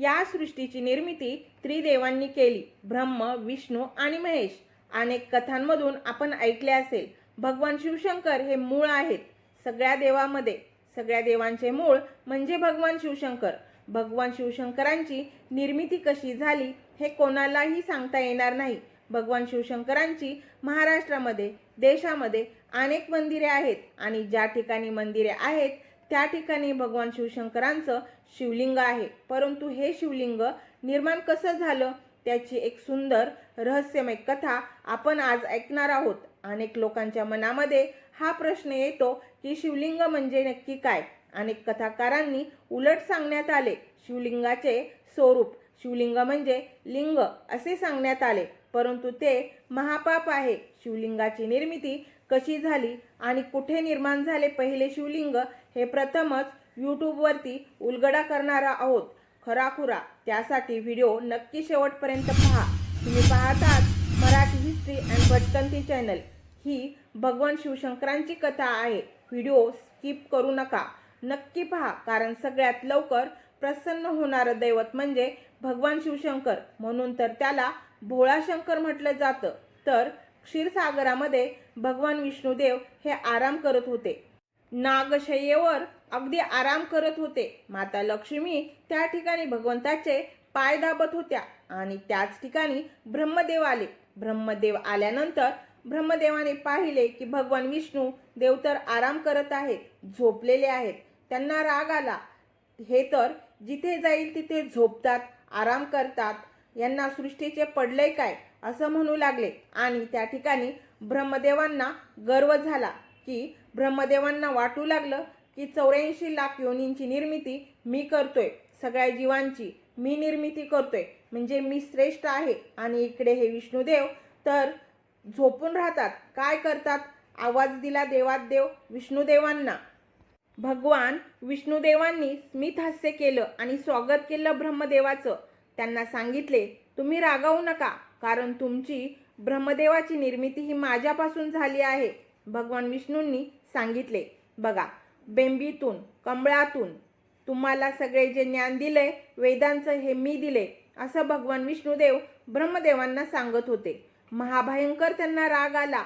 या सृष्टीची निर्मिती त्रिदेवांनी केली. ब्रह्म विष्णू आणि महेश. अनेक कथांमधून आपण ऐकले असेल भगवान शिवशंकर हे मूळ आहेत. सगळ्या देवामध्ये सगळ्या देवांचे मूळ म्हणजे भगवान शिवशंकर. भगवान शिवशंकरांची निर्मिती कशी झाली हे कोणालाही सांगता येणार नाही. भगवान शिवशंकरांची महाराष्ट्रामध्ये देशामध्ये अनेक मंदिरे आहेत आणि ज्या ठिकाणी मंदिरे आहेत त्या ठिकाणी भगवान शिवशंकरांचं शिवलिंग आहे. परंतु हे शिवलिंग निर्माण कसं झालं? त्याची एक सुंदर रहस्यमय कथा आपण आज ऐकणार आहोत. अनेक लोकांच्या मनामध्ये हा प्रश्न येतो की शिवलिंग म्हणजे नक्की काय? अनेक कथाकारांनी उलट सांगण्यात आले शिवलिंगाचे स्वरूप. शिवलिंग म्हणजे लिंग असे सांगण्यात आले. परंतु ते महापाप आहे. शिवलिंगाची निर्मिती कशी झाली आणि कुठे निर्माण झाले पहिले शिवलिंग? हे प्रथमच यूट्यूबवरती उलगडा करणार आहोत. खराखुरा. त्यासाठी व्हिडिओ नक्की शेवटपर्यंत पहा. तुम्ही पाहतात Marathi history and Bhatkanti channel. ही भगवान शिवशंकरांची कथा आहे. व्हिडिओ स्किप करू नका. नक्की पहा कारण सगळ्यात लवकर प्रसन्न होणारं दैवत म्हणजे भगवान शिवशंकर. म्हणून तर त्याला भोळाशंकर म्हटलं जातं. तर क्षीरसागरामध्ये भगवान विष्णुदेव हे आराम करत होते. नागशयेवर अगदी आराम करत होते. माता लक्ष्मी त्या ठिकाणी भगवंताचे पाय दाबत होत्या आणि त्याच ठिकाणी ब्रह्मदेव आले. ब्रह्मदेव आल्यानंतर ब्रह्मदेवाने पाहिले की भगवान विष्णू देव तर आराम करत आहेत झोपलेले आहेत. त्यांना राग आला. हे तर जिथे जाईल तिथे झोपतात आराम करतात. यांना सृष्टीचे पडले काय? असं म्हणू लागले आणि त्या ठिकाणी ब्रह्मदेवांना गर्व झाला. की ब्रह्मदेवांना वाटू लागलं की चौऱ्याऐंशी लाख योनींची निर्मिती मी करतोय. सगळ्या जीवांची मी निर्मिती करतोय. म्हणजे मी श्रेष्ठ आहे आणि इकडे हे विष्णुदेव तर झोपून राहतात. काय करतात? आवाज दिला देवात देव विष्णुदेवांना. भगवान विष्णुदेवांनी स्मित हास्य केलं आणि स्वागत केलं ब्रह्मदेवाचं. त्यांना सांगितले तुम्ही रागावू नका कारण तुमची ब्रह्मदेवाची निर्मिती ही माझ्यापासून झाली आहे. भगवान विष्णूंनी सांगितले. बघा बेंबीतून कमळातून तुम्हाला सगळे जे ज्ञान दिले वेदांचं हे मी दिले असं भगवान विष्णुदेव ब्रह्मदेवांना सांगत होते. महाभयंकर त्यांना राग आला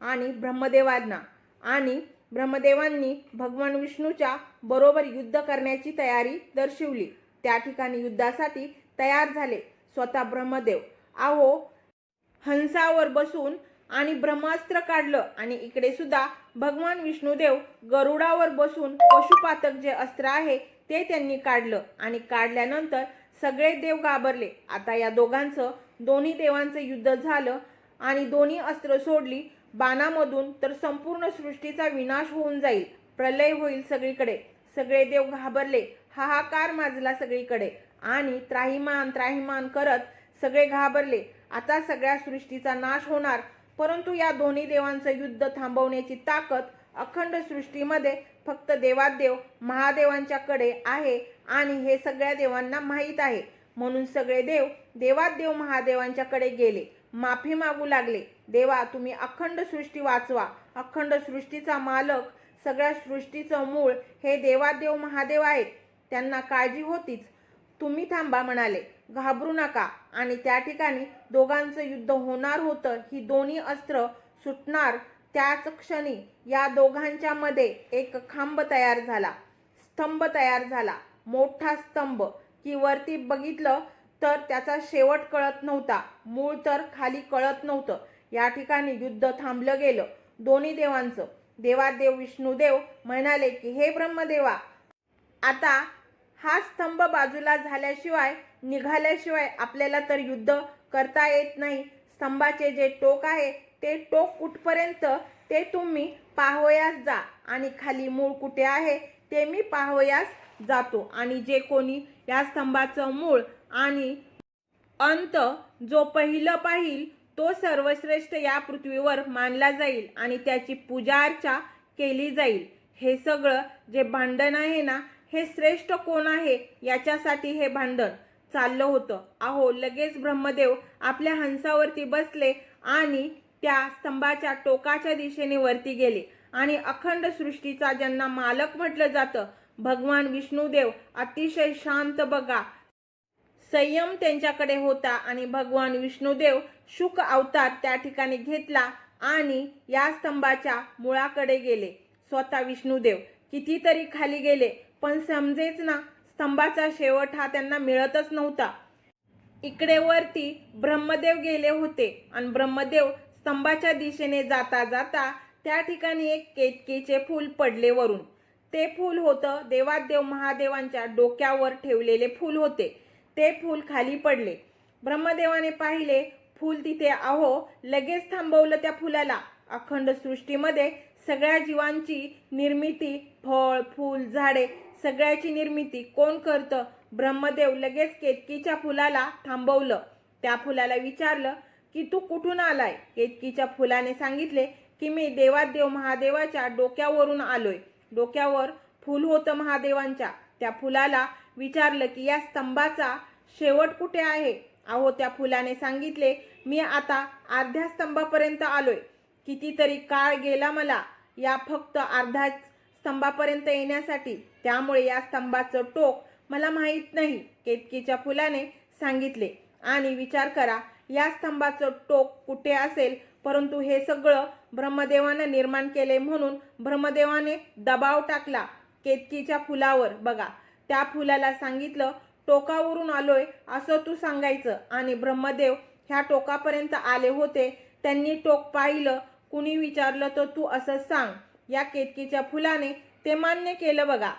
आणि ब्रह्मदेवांना आणि ब्रह्मदेवांनी भगवान विष्णूच्या बरोबर युद्ध करण्याची तयारी दर्शवली. त्या ठिकाणी युद्धासाठी तयार झाले स्वतः ब्रह्मदेव. आहो हंसावर बसून आणि ब्रह्मास्त्र काढलं आणि इकडे सुद्धा भगवान विष्णुदेव गरुडावर बसून पशुपातक जे अस्त्र आहे ते त्यांनी काढलं आणि काढल्यानंतर सगळे देव घाबरले. आता या दोघांचं दोन्ही देवांचं युद्ध झालं आणि दोन्ही अस्त्र सोडली. बाणामधून तर संपूर्ण सृष्टीचा विनाश होऊन जाईल. प्रलय होईल सगळीकडे. सगळे देव घाबरले. हाहाकार माजला सगळीकडे. आणि त्राहिमान त्राहिमान करत सगळे घाबरले. आता सगळ्या सृष्टीचा नाश होणार. परंतु या दोन्ही देवांचं युद्ध थांबवण्याची ताकद अखंड सृष्टीमध्ये फक्त देवादेव महादेवांच्याकडे आहे आणि हे सगळ्या देवांना माहीत आहे. म्हणून सगळे देव देवादेव महादेवांच्याकडे गेले. माफी मागू लागले. देवा तुम्ही अखंड सृष्टी वाचवा. अखंड सृष्टीचा मालक सगळ्या सृष्टीचं मूळ हे देवादेव महादेव आहेत. त्यांना काळजी होतीच. तुम्ही थांबा म्हणाले. घाबरू नका. आणि त्या ठिकाणी दोघांचं युद्ध होणार होतं ही दोन्ही अस्त्र सुटणार. त्याच क्षणी या दोघांच्या मध्ये एक खांब तयार झाला. स्तंभ तयार झाला. मोठा स्तंभ. की वरती बघितलं तर त्याचा शेवट कळत नव्हता. मूळ तर खाली कळत नव्हतं. या ठिकाणी युद्ध थांबलं गेलं. दोन्ही देवांचं. देवादेव विष्णुदेव म्हणाले की हे ब्रह्मदेवा आता हा स्तंभ बाजूला झाल्याशिवाय निघाल्याशिवाय आपल्याला तर युद्ध करता येत नाही. स्तंभाचे जे टोक आहे ते टोक कुठपर्यंत? ते तुम्ही पाहोयास जा. आणि खाली मूळ कुठे आहे ते मी पाहोयास जातो. आणि जे कोणी या स्तंभाचं मूळ आणि अंत जो पहिलं पाहिल तो सर्वश्रेष्ठ या पृथ्वीवर मानला जाईल आणि त्याची पूजा अर्चा केली जाईल. हे सगळं जे भांडण आहे ना हे श्रेष्ठ कोण आहे याच्यासाठी हे भांडण. चाललं होतं. अहो लगेच ब्रह्मदेव आपल्या हंसावरती बसले आणि त्या स्तंभाच्या टोकाच्या दिशेने वरती गेले. आणि अखंड सृष्टीचा ज्यांना मालक म्हटलं जातं भगवान विष्णुदेव अतिशय शांत बघा. संयम त्यांच्याकडे होता आणि भगवान विष्णुदेव शुक अवतार त्या ठिकाणी घेतला आणि या स्तंभाच्या मुळाकडे गेले. स्वतः विष्णुदेव कितीतरी खाली गेले पण समजेच ना स्तंभाचा शेवट हा त्यांना मिळतच नव्हता. इकडे वरती ब्रह्मदेव गेले होते आणि ब्रह्मदेव स्तंभाच्या दिशेने जाता जाता त्या ठिकाणी एक केतकीचे फूल पडले वरून. ते फूल होतं देवादेव महादेवांच्या डोक्यावर ठेवलेले फूल होते. ते फूल खाली पडले. ब्रह्मदेवाने पाहिले फूल तिथे आहो लगेच थांबवलं त्या फुलाला. अखंड सृष्टीमध्ये सगळ्या जीवांची निर्मिती फळ फूल झाडे सगळ्याची निर्मिती कोण करतं? ब्रह्मदेव लगेच केतकीच्या फुलाला थांबवलं. त्या फुलाला विचारलं की तू कुठून आलाय? केतकीच्या फुलाने सांगितले की मी देवादेव महादेवाच्या डोक्यावरून आलोय. डोक्यावर फूल होतं महादेवांच्या. त्या फुलाला विचारलं की या स्तंभाचा शेवट कुठे आहे? अहो त्या फुलाने सांगितले मी आता अर्ध्या स्तंभापर्यंत आलोय. कितीतरी काळ गेला मला या फक्त अर्धा स्तंभापर्यंत येण्यासाठी. त्यामुळे या स्तंभाचं टोक मला माहीत नाही केतकीच्या फुलाने सांगितले. आणि विचार करा या स्तंभाचं टोक कुठे असेल? परंतु हे सगळं ब्रह्मदेवानं निर्माण केले म्हणून ब्रह्मदेवाने दबाव टाकला केतकीच्या फुलावर. बघा त्या फुलाला सांगितलं टोकावरून आलोय असं तू सांगायचं. आणि ब्रह्मदेव ह्या टोकापर्यंत आले होते. त्यांनी टोक पाहिलं कुणी विचारलं तर तू असं सांग. या केतकीच्या फुलाने ते मान्य केलं बघा.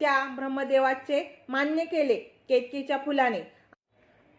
त्या ब्रह्मदेवाचे मान्य केले केतकीच्या फुलाने.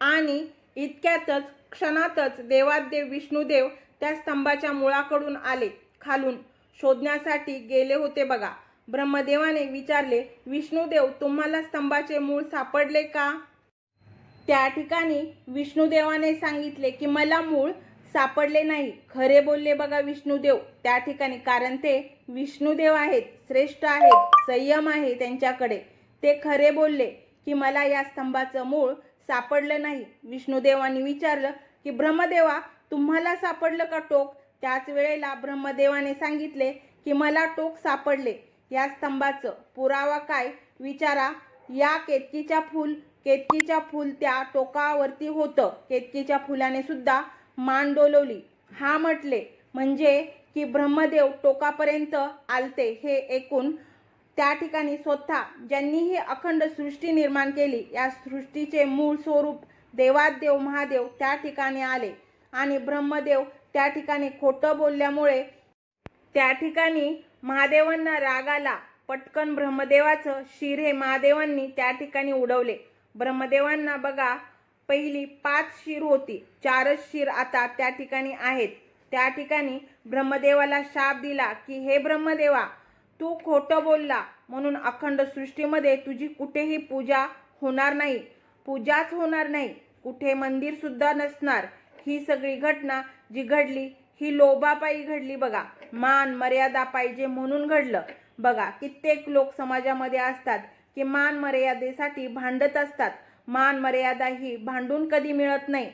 आणि इतक्यातच क्षणातच देवादेव विष्णुदेव त्या स्तंभाच्या मुळाकडून आले खालून. शोधण्यासाठी गेले होते बघा. ब्रह्मदेवाने विचारले विष्णुदेव तुम्हाला स्तंभाचे मूळ सापडले का? त्या ठिकाणी विष्णुदेवाने सांगितले की मला मूळ सापडले नाही. खरे बोलले बघा विष्णुदेव. त्या ठिकाणी कारण ते विष्णुदेव आहेत श्रेष्ठ आहेत संयम आहे त्यांच्याकडे. ते खरे बोलले की मला या स्तंभाचं मूळ सापडलं नाही. विष्णुदेवाने विचारलं की ब्रह्मदेवा तुम्हाला सापडलं का टोक? त्याच वेळेला ब्रह्मदेवाने सांगितले की मला टोक सापडले. या स्तंभाचं पुरावा काय? विचारा. या केतकीच्या फूल केतकीच्या फूल त्या टोकावरती होतं. केतकीच्या फुलाने सुद्धा मान डोलवली. हा म्हटले म्हणजे की ब्रह्मदेव टोकापर्यंत आलते हे ऐकून त्या ठिकाणी स्वतः ज्यांनी ही अखंड सृष्टी निर्माण केली या सृष्टीचे मूळ स्वरूप देवादेव महादेव त्या ठिकाणी आले. आणि ब्रह्मदेव त्या ठिकाणी खोटं बोलल्यामुळे त्या ठिकाणी महादेवांना राग आला. पटकन ब्रह्मदेवाचं शिर हे महादेवांनी त्या ठिकाणी उडवले. ब्रह्मदेवांना बघा पहिली पाच शिर होती. चारच शिर आता त्या ठिकाणी आहेत. त्या ठिकाणी ब्रह्मदेवाला शाप दिला की हे ब्रह्मदेवा तू खोटं बोलला म्हणून अखंड सृष्टीमध्ये तुझी कुठेही पूजा होणार नाही. पूजाच होणार नाही. कुठे मंदिरसुद्धा नसणार. ही सगळी घटना जी घडली ही लोभापायी घडली बघा. मान मर्यादा पाहिजे म्हणून घडलं. बघा कित्येक लोक समाजामध्ये असतात की मान मर्यादेसाठी भांडत असतात. मान मर्यादा ही भांडून कधी मिळत नाही.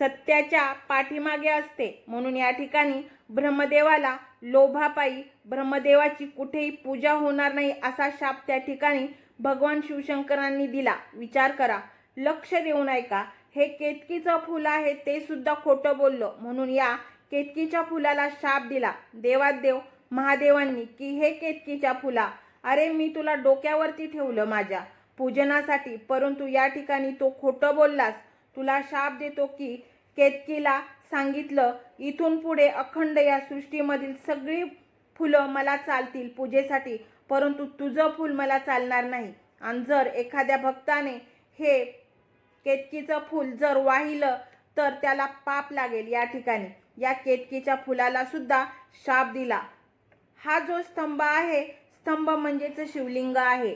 सत्याच्या पाठीमागे असते. म्हणून या ठिकाणी ब्रह्मदेवाला लोभापायी ब्रह्मदेवाची कुठेही पूजा होणार नाही असा शाप त्या ठिकाणी भगवान शिवशंकरांनी दिला. विचार करा. लक्ष देऊन ऐका. हे केतकीचं फुल आहे ते सुद्धा खोटं बोललं. म्हणून या केतकीच्या फुलाला शाप दिला. देवादेव महादेवांनी की हे केतकीच्या फुला. अरे मी तुला डोक्यावरती ठेवलं माझ्या. पूजनासाठी. परंतु या ठिकाणी तो खोटं बोललास. तुला शाप देतो की केतकीला सांगितलं इथून पुढे अखंड या सृष्टीमधील सगळी फुलं मला चालतील पूजेसाठी परंतु तुझं फूल मला चालणार नाही. आणि जर एखाद्या भक्ताने हे केतकीचं फूल जर वाहिलं तर त्याला पाप लागेल या ठिकाणी. या केतकीच्या फुलाला सुद्धा शाप दिला. हा जो स्तंभ आहे स्तंभ म्हणजेच शिवलिंग आहे.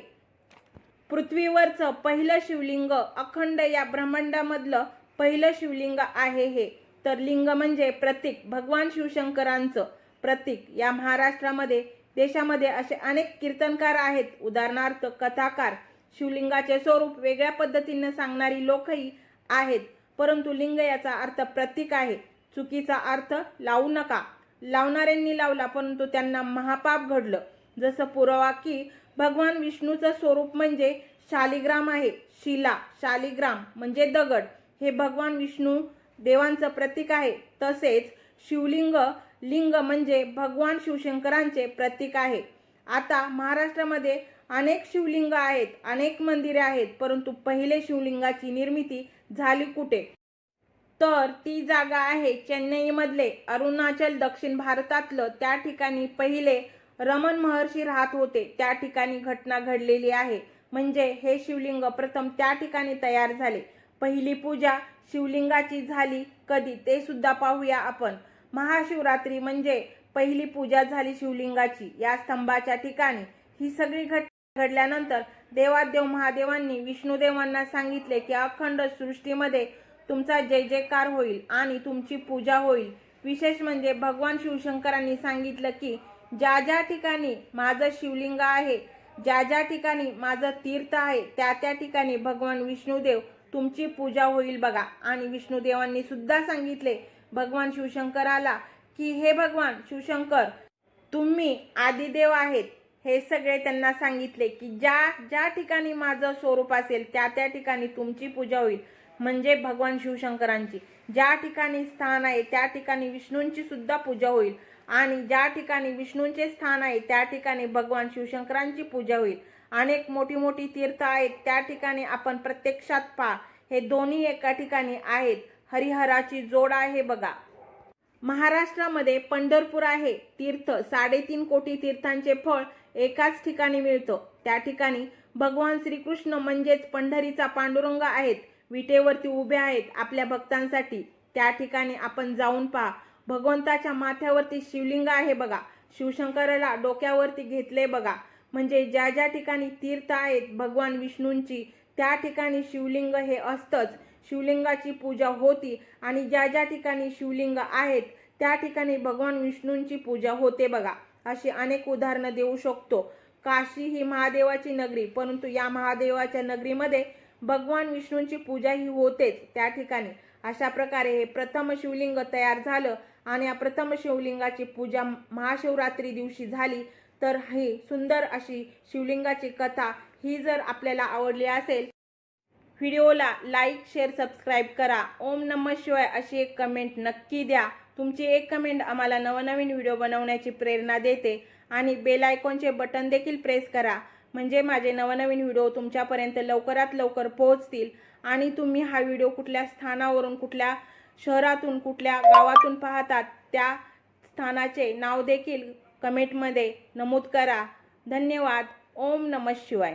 पृथ्वीवरचं पहिलं शिवलिंग अखंड या ब्रह्मांडामधलं पहिलं शिवलिंग आहे हे. तर लिंग म्हणजे प्रतीक. भगवान शिवशंकरांचं प्रतीक. या महाराष्ट्रामध्ये देशामध्ये असे अनेक कीर्तनकार आहेत. उदाहरणार्थ कथाकार. शिवलिंगाचे स्वरूप वेगळ्या पद्धतीने सांगणारी लोकही आहेत. परंतु लिंग याचा अर्थ प्रतीक आहे. चुकीचा अर्थ लावू नका. लावणाऱ्यांनी लावला परंतु त्यांना महापाप घडलं. जसं पुरावा की भगवान विष्णूचं स्वरूप म्हणजे शालिग्राम आहे. शिला शालिग्राम म्हणजे दगड. हे भगवान विष्णू देवांचं प्रतीक आहे. तसेच शिवलिंग लिंग म्हणजे भगवान शिवशंकरांचे प्रतीक आहे. आता महाराष्ट्रामध्ये अनेक शिवलिंग आहेत अनेक मंदिरे आहेत परंतु पहिले शिवलिंगाची निर्मिती झाली कुठे? तर ती जागा आहे चेन्नईमधले अरुणाचल दक्षिण भारतातलं. त्या ठिकाणी पहिले रमण महर्षी राहत होते. त्या ठिकाणी घटना घडलेली आहे. म्हणजे हे शिवलिंग प्रथम त्या ठिकाणी तयार झाले. पहिली पूजा शिवलिंगाची झाली. कधी? ते सुद्धा पाहूया आपण. महाशिवरात्री म्हणजे पहिली पूजा झाली शिवलिंगाची. या स्तंभाच्या ठिकाणी ही सगळी घटना घडल्यानंतर देवादेव महादेवांनी विष्णुदेवांना सांगितले की अखंड सृष्टीमध्ये तुमचा जय जयकार होईल आणि तुमची पूजा होईल. विशेष म्हणजे भगवान शिवशंकरांनी सांगितलं की ज्या ज्या ठिकाणी माझं शिवलिंग आहे ज्या ज्या ठिकाणी माझं तीर्थ आहे त्या त्या ठिकाणी भगवान विष्णुदेव तुमची पूजा होईल बघा. आणि विष्णुदेवांनी सुद्धा सांगितले भगवान शिवशंकराला की हे भगवान शिवशंकर तुम्ही आदिदेव आहेत. हे सगळे त्यांना सांगितले की ज्या ज्या ठिकाणी माझं स्वरूप असेल त्या त्या ठिकाणी तुमची पूजा होईल. म्हणजे भगवान शिवशंकरांची. ज्या ठिकाणी स्थान आहे त्या ठिकाणी विष्णूंची सुद्धा पूजा होईल. आणि ज्या ठिकाणी विष्णूंचे स्थान आहे त्या ठिकाणी भगवान शिवशंकरांची पूजा होईल. अनेक मोठी मोठी तीर्थ आहेत त्या ठिकाणी आपण प्रत्यक्षात पहा. हे दोन्ही एका ठिकाणी आहेत. हरिहराची जोड आहे बघा. महाराष्ट्रामध्ये पंढरपूर आहे. तीर्थ साडेतीन कोटी तीर्थांचे फळ एकाच ठिकाणी मिळतं. त्या ठिकाणी भगवान श्रीकृष्ण म्हणजेच पंढरीचा पांडुरंग आहेत. विटेवरती उभे आहेत आपल्या भक्तांसाठी. त्या ठिकाणी आपण जाऊन पहा. भगवंताच्या माथ्यावरती शिवलिंग आहे बघा. शिवशंकराला डोक्यावरती घेतले बघा. म्हणजे ज्या ज्या ठिकाणी तीर्थ आहेत भगवान विष्णूंची त्या ठिकाणी शिवलिंग हे असतंच. शिवलिंगाची पूजा होती आणि ज्या ज्या ठिकाणी शिवलिंग आहेत त्या ठिकाणी भगवान विष्णूंची पूजा होते बघा. अशी अनेक उदाहरणं देऊ शकतो. काशी ही महादेवाची नगरी परंतु या महादेवाच्या नगरीमध्ये भगवान विष्णूंची पूजा ही होतेच त्या ठिकाणी. अशा प्रकारे हे प्रथम शिवलिंग तयार झालं आणि या प्रथम शिवलिंगाची पूजा महाशिवरात्री दिवशी झाली तर ही सुंदर अशी शिवलिंगाची कथा ही जर आपल्याला आवडली असेल व्हिडिओला लाईक शेअर सबस्क्राईब करा. ओम नम शिवाय अशी एक कमेंट नक्की द्या. तुमची एक कमेंट आम्हाला नवनवीन व्हिडिओ बनवण्याची प्रेरणा देते आणि बेल आयकॉनचे बटन देखील प्रेस करा. म्हणजे माझे नवनवीन व्हिडिओ तुमच्यापर्यंत लवकरात लवकर पोहोचतील आणि तुम्ही हा व्हिडिओ कुठल्या स्थानावरून कुठल्या शहरातून कुठल्या गावातून पाहतात त्या स्थानाचे नाव देखील कमेंटमध्ये नमूद करा. धन्यवाद. ओम नमः शिवाय.